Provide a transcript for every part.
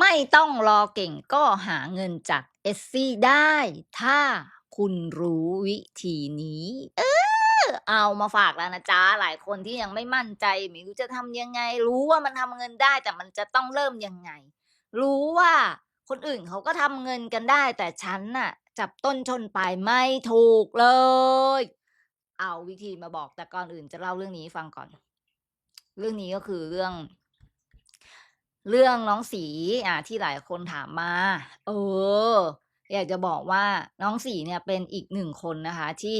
ไม่ต้องรอเก่งก็หาเงินจาก Etsy ได้ ถ้าคุณรู้วิธีนี้ เออเอามาฝากแล้วนะจ๊ะ หลายคนที่ยังไม่มั่นใจไม่รู้จะทำยังไง รู้ว่ามันทำเงินได้แต่มันจะต้องเริ่มยังไง รู้ว่าคนอื่นเขาก็ทำเงินกันได้ แต่ฉันน่ะ จับต้นชนปลายไม่ถูกเลย เอาวิธีมาบอกแต่ก่อนอื่นจะเล่าเรื่องนี้ฟังก่อน เรื่องนี้ก็คือเรื่อง เรื่องน้องสีอ่าที่หลายคนถามมา เออ อยากจะบอกว่าน้องสีเนี่ยเป็นอีกหนึ่งคนนะคะ ที่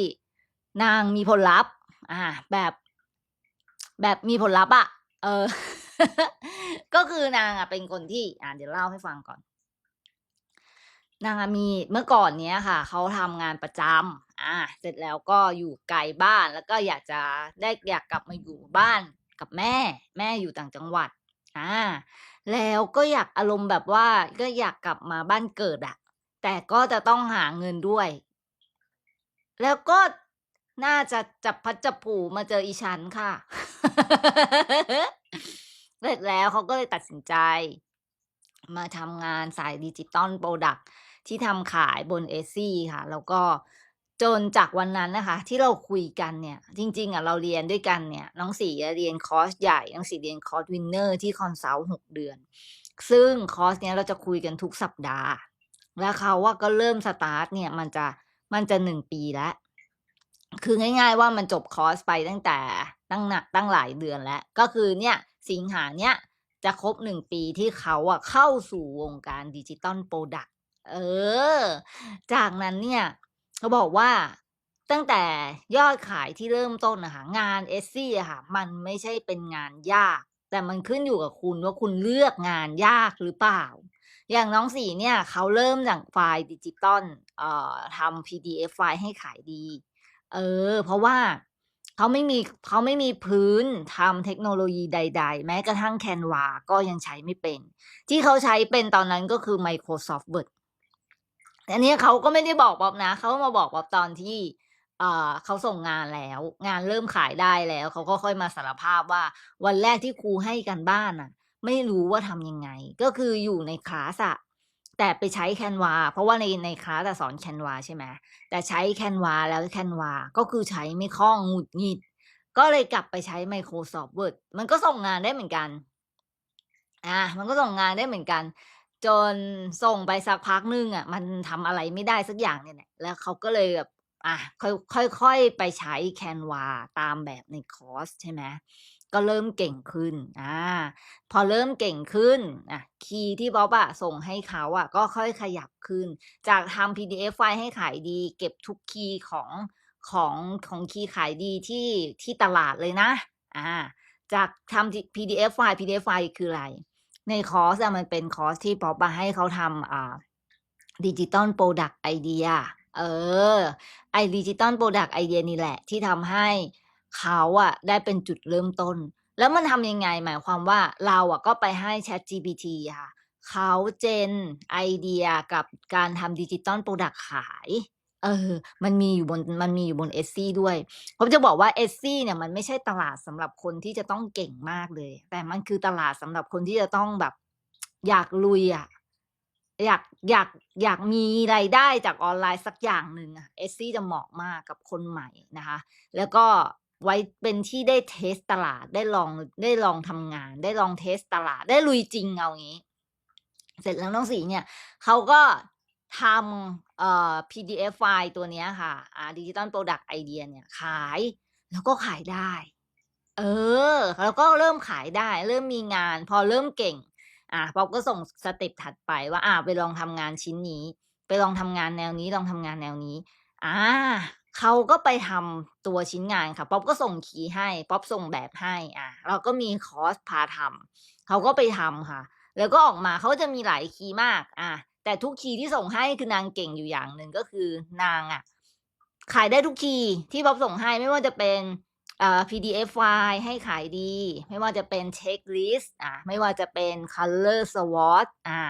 นางมีผลลัพธ์ อ่า แบบ แบบมีผลลัพธ์อะเออ ก็คือนางอะเป็นคนที่ อ่าเดี๋ยวเล่าให้ฟังก่อน นางมีเมื่อก่อนเนี้ยค่ะ เขาทำงานประจำอ่า เสร็จแล้วก็อยู่ไกลบ้านแล้วก็อยากจะได้อยากกลับมาอยู่บ้านกับแม่ แม่อยู่ต่างจังหวัด อาแล้วก็อยากอารมณ์แบบว่าก็อยากกลับมาบ้านเกิดอะแต่ก็จะต้องหาเงินด้วย แล้วก็น่าจะจับพัดจับผูมาเจออีฉันค่ะ เสร็จแล้วเขาก็เลยตัดสินใจ มาทำงานสาย Digital Product ที่ทำขายบน Etsy ค่ะ แล้วก็ จนจากวันนั้นนะคะ ที่เราคุยกันเนี่ย จริง ๆอะเราเรียนด้วยกันเนี่ย น้องสีเรียนคอร์สใหญ่ น้องสีเรียนคอร์ส Winner ที่ Consult 6เดือน ซึ่งคอร์สเนี้ยเราจะคุยกันทุกสัปดาห์ แล้วเขาอะก็เริ่มสตาร์ตเนี่ยมันจะมันจะ1ปีแล้ว คือง่าย ๆ ว่ามันจบคอร์สไปตั้งแต่ตั้งหน่ะตั้งหลายเดือนแล้ว ก็คือเนี่ยสิงหาเนี้ยจะครบ1ปีที่เขาอะเข้าสู่วงการ Digital Product เออ จากนั้นเนี่ย เขาบอกว่าตั้งแต่ยอดขายที่เริ่มต้นนะคะงาน Etsy อะค่ะมันไม่ใช่เป็นงานยาก แต่มันขึ้นอยู่กับคุณว่าคุณเลือกงานยากหรือเปล่า อย่างน้องสีเนี่ยเขาเริ่มจากไฟล์ดิจิทัลเอ่อทำ PDF ไฟล์ให้ขายดี เออ เพราะว่าเขาไม่มีเขาไม่มีพื้นทำเทคโนโลยีใด ๆ แม้กระทั่ง Canva ก็ยังใช้ไม่เป็น ที่เขาใช้เป็นตอนนั้นก็คือ Microsoft Word อันนี้เขาก็ไม่ได้บอกป๊อบนะเขามาบอกป๊อบตอนที่อ่าเขาส่งงานแล้ว งานเริ่มขายได้แล้วเขาก็ค่อยมาสารภาพว่า วันแรกที่ครูให้การบ้านน่ะ ไม่รู้ว่าทำยังไง ก็คืออยู่ในคลาสอะแต่ไปใช้ Canva เพราะว่าในในคลาสอะสอน Canva ใช่ไหมแต่ใช้ Canva แล้ว Canva ก็คือใช้ไม่คล่องหงุดหงิด ก็เลยกลับไปใช้ Microsoft Word มันก็ส่งงานได้เหมือนกัน อ่า มันก็ส่งงานได้เหมือนกัน จนส่งไปสักพักหนึ่งอะ มันทำอะไรไม่ได้สักอย่างเนี่ยแหละแล้วเขาก็เลยแบบอะค่อยค่อยไปใช้ Canva ตามแบบในคอร์สใช่ไหมก็เริ่มเก่งขึ้นอ่าพอเริ่มเก่งขึ้นอะคีย์ที่ป๊อบอะส่งให้เขาอะก็ค่อยขยับขึ้น จากทำ PDF ไฟล์ให้ขายดี เก็บทุกคีย์ของของของคีย์ขายดีที่ที่ตลาดเลยนะอ่าจากทำ PDF ไฟล์ PDF ไฟล์คืออะไร ในคอร์สอะมันเป็นคอร์สที่ป๊อบอะให้เขาทำอ่า Digital Product Idea เออ ไอ้ Digital Product Idea นี่แหละ ที่ทำให้เขาอะได้เป็นจุดเริ่มต้น แล้วมันทำยังไง หมายความว่าเราอะก็ไปให้ ChatGPT ค่ะเขาเจนไอเดียกับการทำ Digital Product ขาย เออ มันมีอยู่บน มันมีอยู่บน Etsy ด้วยป๊อบจะบอกว่า Etsy เนี่ยมันไม่ใช่ตลาดสำหรับคนที่จะต้องเก่งมากเลย แต่มันคือตลาดสำหรับคนที่จะต้องแบบ อยากลุยอะอยากอยากอยากมีรายได้จากออนไลน์สักอย่างหนึ่งอะ Etsy จะเหมาะมากกับคนใหม่นะคะ แล้วก็ไว้เป็นที่ได้เทสตลาดได้ลองได้ลองทำงาน ได้ลองเทสต์ตลาดได้ลุยจริงเอางี้ เสร็จแล้วน้องสีเนี่ยเขาก็ ทำเอ่อ PDF ไฟล์ตัวนี้ค่ะอ่า Digital Product Idea เนี่ยขายแล้วก็ขายได้ เออ แล้วก็เริ่มขายได้ เริ่มมีงาน พอเริ่มเก่ง อ่าป๊อบก็ส่งสเต็ปถัดไปว่า อ่าไปลองทำงานชิ้นนี้ ไปลองทำงานแนวนี้ ลองทำงานแนวนี้ อ่าเขาก็ไปทำตัวชิ้นงานค่ะ ป๊อบก็ส่งคีย์ให้ ป๊อบส่งแบบให้อาเราก็มีคอร์สพาทำเขาก็ไปทำค่ะ แล้วก็ออกมาเขาจะมีหลายคีย์มากอา แต่ทุกคีย์ที่ส่งให้คือนางเก่งอยู่อย่างหนึ่งก็คือนางอะขายได้ทุกคีย์ที่ป๊อบส่งให้ไม่ว่าจะเป็นเอ่า PDF ไฟล์ให้ขายดี ไม่ว่าจะเป็นเช็กลิสต์อ่าไม่ว่าจะเป็น Color Swatch อา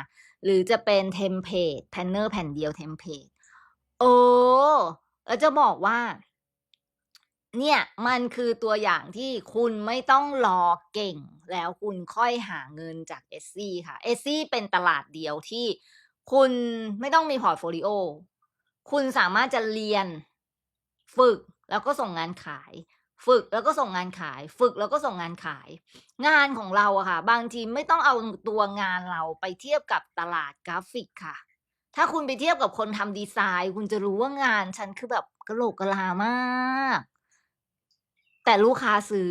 หรือจะเป็นเทมเพลตแพนเนอร์แผ่นเดียวเทมเพลตเออแล้วจะบอกว่า เนี่ยมันคือตัวอย่างที่คุณไม่ต้องรอเก่ง แล้วคุณค่อยหาเงินจาก Etsy ค่ะ Etsy เป็นตลาดเดียวที่ คุณไม่ต้องมีพอร์ตโฟลิโอ คุณสามารถจะเรียน ฝึกแล้วก็ส่งงานขาย ฝึกแล้วก็ส่งงานขาย ฝึกแล้วก็ส่งงานขาย งานของเราอะค่ะ บางทีไม่ต้องเอาตัวงานเราไปเทียบกับตลาดกราฟิกค่ะ ถ้าคุณไปเทียบกับคนทำดีไซน์ คุณจะรู้ว่างานฉันคือแบบกระโหลกกะลามาก แต่ลูกค้าซื้อ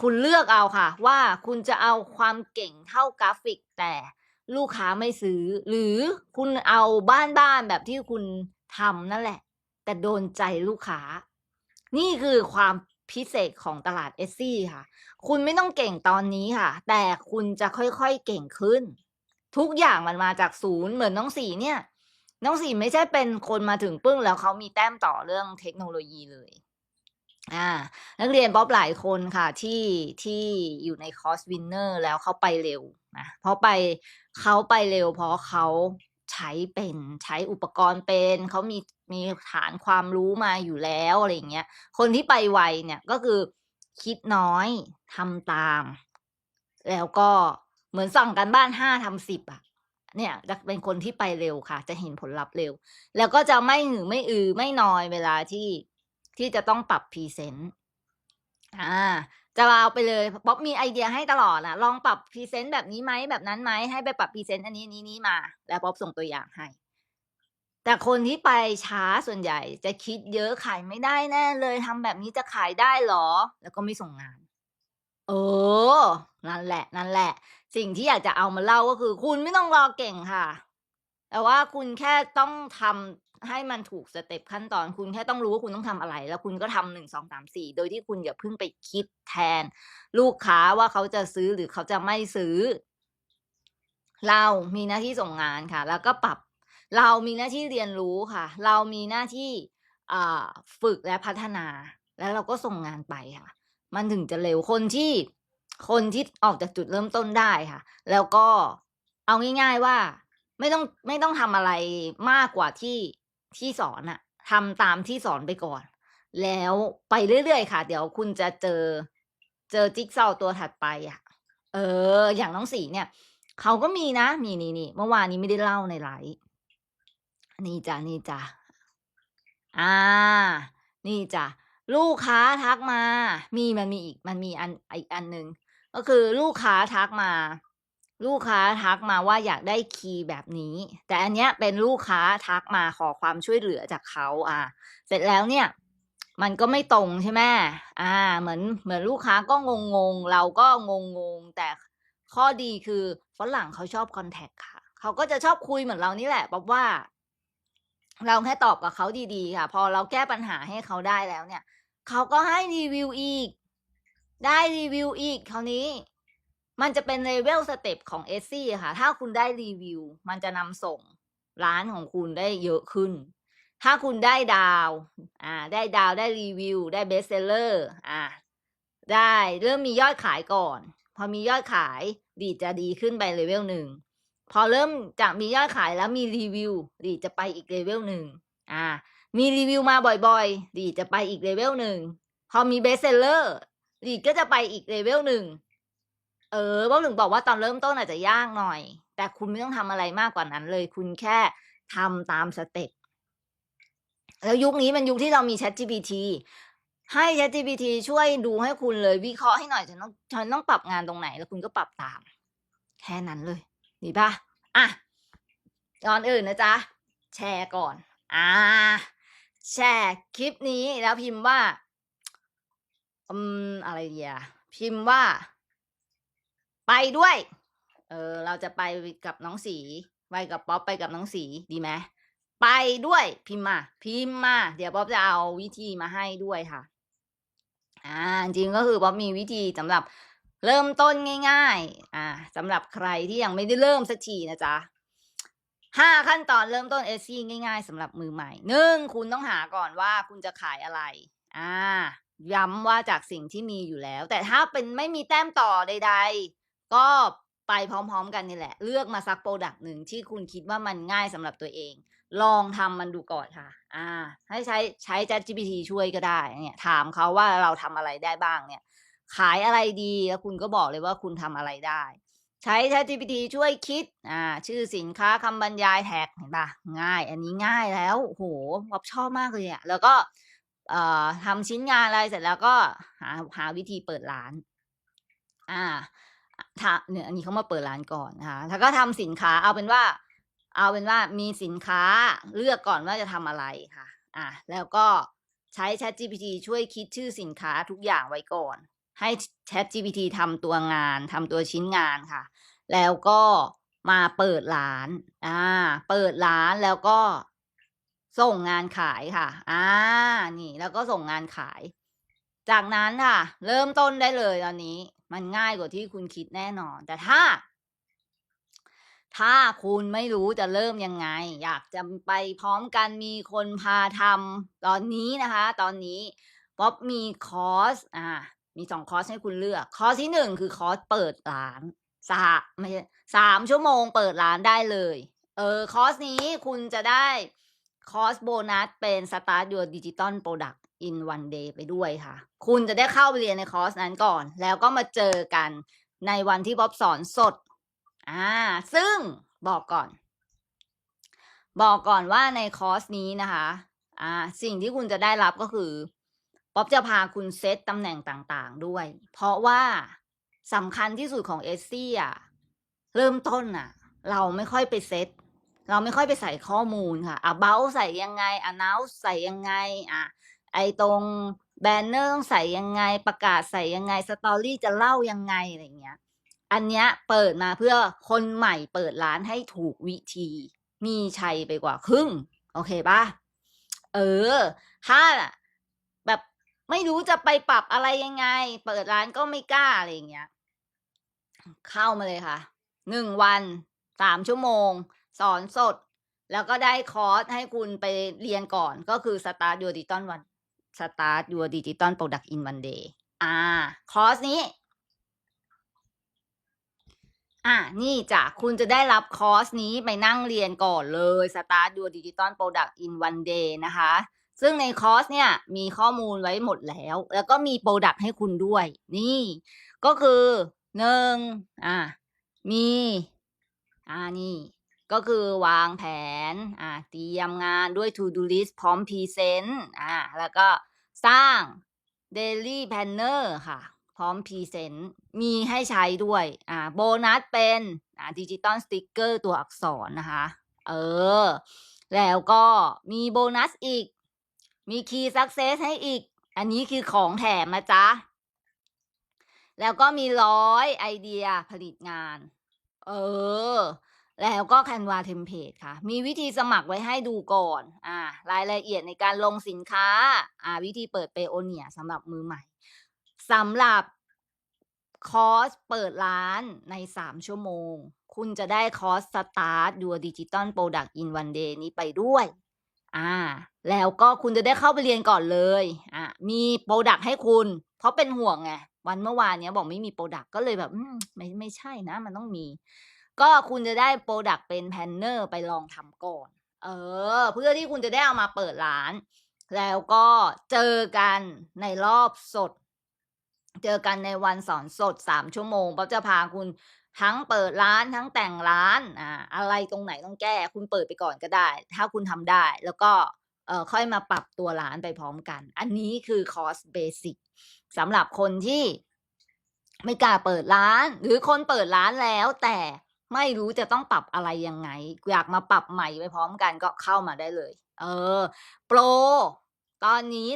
คุณเลือกเอาค่ะ ว่าคุณจะเอาความเก่งเท่ากราฟิกแต่ ลูกค้าไม่ซื้อ หรือคุณเอาบ้านๆแบบที่คุณทำนั่นแหละ แต่โดนใจลูกค้า นี่คือความพิเศษของตลาด Etsy ค่ะ คุณไม่ต้องเก่งตอนนี้ค่ะ แต่คุณจะค่อยๆเก่งขึ้น ทุกอย่างมันมาจากศูนย์เหมือนน้องสีเนี่ย น้องสีไม่ใช่เป็นคนมาถึงปึ้งแล้วเขามีแต้มต่อเรื่องเทคโนโลยีเลย อานักเรียนป๊อปหลายคนค่ะที่ที่อยู่ในคอร์ส Winner แล้วเขาไปเร็วนะเพราะไปเขาไปเร็วเพราะเขาใช้เป็นใช้อุปกรณ์เป็นเขามีมีฐานความรู้มาอยู่แล้วอะไรอย่างเงี้ยคนที่ไปไวเนี่ยก็คือคิดน้อยทำตาม แล้วก็เหมือนสั่งการบ้าน5ทำ10อะเนี่ยจะเป็นคนที่ไปเร็วค่ะ จะเห็นผลลัพธ์เร็ว แล้วก็จะไม่หือไม่อือไม่นอยเวลาที่ ที่จะต้องปรับพรีเซนต์อ่าจะเอาไปเลยป๊อปมีไอเดียให้ตลอดอะลองปรับพรีเซนต์แบบนี้ไหมแบบนั้นไหมให้ไปปรับพรีเซนต์อันนี้ๆๆมา แล้วป๊อปส่งตัวอย่างให้ แต่คนที่ไปช้าส่วนใหญ่จะคิดเยอะขายไม่ได้แน่เลยทำแบบนี้จะขายได้เหรอ?แล้วก็ไม่ส่งงานเออนั่นแหละๆสิ่งที่อยากจะเอามาเล่าก็คือ คุณไม่ต้องรอเก่งค่ะ แต่ว่าคุณแค่ต้องทำให้มันถูกสเต็ปขั้นตอน คุณแค่ต้องรู้ว่าคุณต้องทำอะไร แล้วคุณก็ทำ1 2 3 4โดยที่คุณอย่าเพิ่งไปคิดแทน ลูกค้าว่าเขาจะซื้อหรือเขาจะไม่ซื้อ เรามีหน้าที่ส่งงานค่ะ แล้วก็ปรับ เรามีหน้าที่เรียนรู้ค่ะ เรามีหน้าที่ฝึกและพัฒนา แล้วเราก็ส่งงานไปค่ะ มันถึงจะเร็วคนที่คนที่ออกจากจุดเริ่มต้นได้ค่ะ แล้วก็เอาง่าย ๆว่า ไม่ต้องไม่ต้องทำอะไรมากกว่าที่ที่สอนน่ะทำตามที่สอนไปก่อน แล้วไปเรื่อยๆค่ะ เดี๋ยวคุณจะเจอเจอจิกซอตัวถัดไปอะเออ อย่างน้องสีเนี่ยเขาก็มีนะนี่ๆๆเมื่อวานนี้ไม่ได้เล่าในไลฟ์นี่จ้ะๆอานี่จ้ะลูกค้าทักมา มีมันมีอีกมันมีอันอีกอันหนึ่งก็คือลูกค้าทักมา ลูกค้าทักมาว่าอยากได้คีย์แบบนี้ แต่อันเนี้ยเป็นลูกค้าทักมาขอความช่วยเหลือจากเขาอาเสร็จแล้วเนี่ย มันก็ไม่ตรงใช่ไหมอ่า เหมือนเหมือนลูกค้าก็งงๆเราก็งงๆแต่ข้อดีคือฝรั่งเขาชอบคอนแท็กต์ค่ะ เขาก็จะชอบคุยเหมือนเรานี่แหละป๊อปว่า เราแค่ตอบกับเขาดีๆ ค่ะ พอเราแก้ปัญหาให้เขาได้แล้วเนี่ย เขาก็ให้รีวิวอีก ได้รีวิวอีกคราวนี้ มันจะเป็น level สเต็ปของ Etsy อะค่ะ ถ้าคุณได้รีวิว มันจะนำส่งร้านของคุณได้เยอะขึ้น ถ้าคุณได้ดาว อ่า ได้ดาวได้รีวิว ได้ Best Seller อาได้เริ่มมียอดขายก่อน พอมียอดขายลีจะดีขึ้นไป level หนึ่ง พอเริ่มจากมียอดขายแล้วมีรีวิวลีจะไปอีก level หนึ่งอามีรีวิวมาบ่อยๆลีจะไปอีก level หนึ่ง พอมี Best Seller ลีก็จะไปอีก level หนึ่ง เออป๊อปถึงบอกว่าตอนเริ่มต้นอาจจะยากหน่อย แต่คุณไม่ต้องทำอะไรมากกว่านั้นเลย คุณแค่ทำตามสเต็ปแล้วยุคนี้เป็นยุคที่เรามี ChatGPT ให้ ChatGPT ช่วยดูให้คุณเลยวิเคราะห์ให้หน่อยฉันต้องฉันต้องปรับงานตรงไหน แล้วคุณก็ปรับตาม แค่นั้นเลยดีเปล่า?อะก่อนอื่นนะจ๊ะ แชร์ก่อน อ่า แชร์คลิปนี้แล้วพิมพ์ว่า อืมอะไรดีอะพิมพ์ว่า ไปด้วย เออ เราจะไปกับน้องสี ไปกับป๊อปไปกับน้องสีดีไหม?ไปด้วยพิมพ์มา พิมพ์มา เดี๋ยวป๊อปจะเอาวิธีมาให้ด้วยค่ะ อ่า จริงก็คือป๊อปมีวิธีสำหรับเริ่มต้นง่าย ๆ อ่าสำหรับใครที่ยังไม่ได้เริ่มสักทีนะจ๊ะ5ขั้นตอนเริ่มต้น Etsy ง่าย ๆสำหรับมือใหม่1คุณต้องหาก่อนว่าคุณจะขายอะไร อ่า ย้ำว่าจากสิ่งที่มีอยู่แล้ว แต่ถ้าเป็นไม่มีแต้มต่อใด ๆ ก็ไปพร้อมๆกันนี่แหละ เลือกมาสักพรดักต์หนึ่งที่คุณคิดว่ามันง่ายสำหรับตัวเอง ลองทำมันดูก่อนค่ะ อ่า ให้ใช้ใช้ ChatGPT ช่วยก็ได้ เนี่ย ถามเขาว่าเราทำอะไรได้บ้างเนี่ย ขายอะไรดีแล้วคุณก็บอกเลยว่าคุณทำอะไรได้ ใช้ ChatGPT ช่วยคิด อ่า ชื่อสินค้าคำบรรยายแท็กเห็นปล่าง่าย อันนี้ง่ายแล้วโอ้โฮป๊อปชอบมากเลยอะแล้วก็เอ่อทำชิ้นงานอะไรเสร็จแล้วก็หาหาวิธีเปิดร้าน อ่า ทาเนี่ยอันนี้เขามาเปิดร้านก่อนนะคะแล้วก็ทำสินค้าเอาเป็นว่า เอาเป็นว่ามีสินค้าเลือกก่อนว่าจะทำอะไรค่ะ อ่าแล้วก็ใช้ ChatGPT ช่วยคิดชื่อสินค้าทุกอย่างไว้ก่อน ให้ ChatGPT ทำตัวงานทำตัวชิ้นงานค่ะ แล้วก็มาเปิดร้านอาเปิดร้านแล้วก็ส่งงานขายค่ะอานี่ แล้วก็ส่งงานขาย จากนั้นค่ะ เริ่มต้นได้เลยตอนนี้ มันง่ายกว่าที่คุณคิดแน่นอน แต่ถ้า ถ้าคุณไม่รู้จะเริ่มยังไง อยากจะไปพร้อมกันมีคนพาทำตอนนี้นะคะ ตอนนี้ป๊อปมีคอร์สอ่ามี2คอร์สให้คุณเลือก คอร์สที่1คือคอร์สเปิดร้านสาไม่ใช่3ชั่วโมงเปิดร้านได้เลย เออ คอร์สนี้คุณจะได้ คอร์สโบนัสเป็น Start Your Digital Product in One Day ไปด้วยค่ะ คุณจะได้เข้าไปเรียนในคอร์สนั้นก่อน แล้วก็มาเจอกันในวันที่ป๊อปสอนสด อ่า ซึ่งบอกก่อน บอกก่อนว่าในคอร์สนี้นะคะ อ่า สิ่งที่คุณจะได้รับก็คือป๊อปจะพาคุณเซตตำแหน่งต่างๆด้วย เพราะว่าสำคัญที่สุดของ Etsy อะเริ่มต้นน่ะ เราไม่ค่อยไปเซตเราไม่ค่อยไปใส่ข้อมูลค่ะ About ใส่ยังไง Announce ใส่ยังไง อ่า ไอ้ตรงแบนเนอร์ต้องใส่ยังไงประกาศใส่ยังไง Story จะเล่ายังไงอะไรเงี้ย อันเนี้ยเปิดมาเพื่อคนใหม่เปิดร้านให้ถูกวิธี มีชัยไปกว่าครึ่ง โอเคปล่า?เออ ถ้าแบบไม่รู้จะไปปรับอะไรยังไง เปิดร้านก็ไม่กล้าอะไรเงี้ย เข้ามาเลยค่ะ1วัน3ชั่วโมง สอนสด แล้วก็ได้คอร์สให้คุณไปเรียนก่อนก็คือ Start Your Digital One Start Your Digital Product in One Day อาคอร์สนี้ อ่า นี่จ้ะ คุณจะได้รับคอร์สนี้ไปนั่งเรียนก่อนเลย Start Your Digital Product in One Day นะคะ ซึ่งในคอร์สเนี่ย มีข้อมูลไว้หมดแล้ว แล้วก็มีพรดักต์ให้คุณด้วย นี่ ก็คือ1อามี อ่า นี่ ก็คือวางแผนอ่าเตรียมงานด้วย To Do List พร้อมพรีเซนต์อาแล้วก็สร้าง Daily Planner ค่ะ พร้อมพรีเซนต์มีให้ใช้ด้วยอ่าโบนัสเป็นอ่า Digital Sticker ตัวอักษรนะคะ เออ แล้วก็มีโบนัสอีก มี Key Success ให้อีก อันนี้คือของแถมนะจ๊ะ แล้วก็มี100ไอเดียผลิตงาน เออ แล้วก็ Canva Template ค่ะ มีวิธีสมัครไว้ให้ดูก่อนอ่ารายละเอียดในการลงสินค้าอ่าวิธีเปิด Payoneer สำหรับมือใหม่สำหรับคอร์สเปิดร้านใน 3 ชั่วโมง คุณจะได้คอร์ส Start Your Digital Product in One Day นี้ไปด้วยอาแล้วก็คุณจะได้เข้าไปเรียนก่อนเลยอ่ามีพรดักต์ให้คุณ เพราะเป็นห่วงไงวันเมื่อวานเนี้ยบอกไม่มีพรดักต์ก็เลยแบบไม่ไม่ใช่นะ มันต้องมี ก็คุณจะได้พรดักต์เป็น Planner ไปลองทำก่อน เออ เพื่อที่คุณจะได้เอามาเปิดร้าน แล้วก็เจอกันในรอบสด เจอกันในวันสอนสด3ชั่วโมงป๊อปจะพาคุณทั้งเปิดร้านทั้งแต่งร้านอ่าอะไรตรงไหนต้องแก้ คุณเปิดไปก่อนก็ได้ ถ้าคุณทำได้ แล้วก็เอ่อค่อยมาปรับตัวร้านไปพร้อมกัน อันนี้คือคอร์สเบสิกสำหรับคนที่ไม่กล้าเปิดร้าน หรือคนเปิดร้านแล้วแต่ ไม่รู้จะต้องปรับอะไรยังไง อยากมาปรับใหม่ไปพร้อมกันก็เข้ามาได้เลย เออ โปร ตอนนี้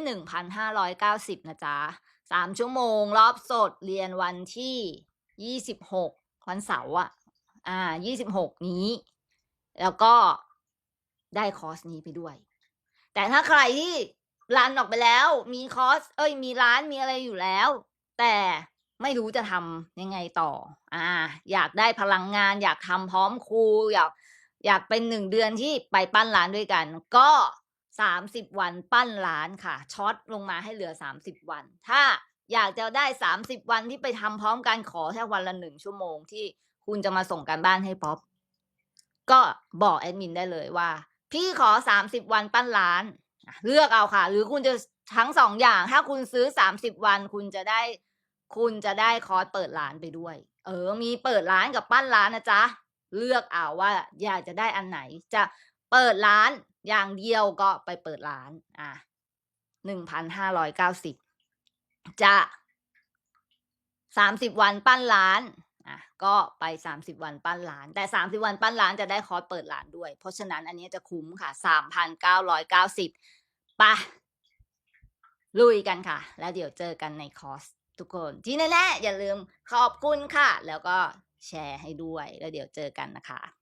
1,590นะจ๊ะ3ชั่วโมง รอบสดเรียนวันที่26วันเสาร์อะอ่า26นี้ แล้วก็ได้คอร์สนี้ไปด้วย แต่ถ้าใครที่รันออกไปแล้ว มีคอร์ส เอ๊ยมีร้านมีอะไรอยู่แล้ว แต่ ไม่รู้จะทำยังไงต่อ อ่า อยากได้พลังงาน อยากทำพร้อมครู อยากอยากเป็น1เดือนที่ไปปั้นร้านด้วยกัน ก็30วันปั้นร้านค่ะ ช็อตลงมาให้เหลือ30วัน ถ้าอยากจะได้30วันที่ไปทำพร้อมกันขอแค่วันละ1ชั่วโมงที่คุณจะมาส่งการบ้านให้ป๊อปก็บอกแอดมินได้เลยว่า พี่ขอสามสิบวันปั้นร้าน เลือกเอาค่ะ หรือคุณจะทั้งสองอย่าง ถ้าคุณซื้อสามสิบวันคุณจะได้ คุณจะได้คอร์สเปิดร้านไปด้วย เออ มีเปิดร้านกับปั้นร้านนะจ๊ะ เลือกเอาว่าอยากจะได้อันไหน จะเปิดร้านอย่างเดียวก็ไปเปิดร้าน อะหนึ่งพันห้าร้อยเก้าสิบจะสามสิบวันปั้นร้าน อะ ก็ไปสามสิบวันปั้นร้าน แต่สามสิบวันปั้นร้านจะได้คอร์สเปิดร้านด้วย เพราะฉะนั้นอันนี้จะคุ้มค่ะสามพันเก้าร้อยเก้าสิบปะลุยกันค่ะ แล้วเดี๋ยวเจอกันในคอร์ส ทุกคนที่แน่ๆอย่าลืมขอบคุณค่ะ แล้วก็แชร์ให้ด้วย แล้วเดี๋ยวเจอกันนะคะ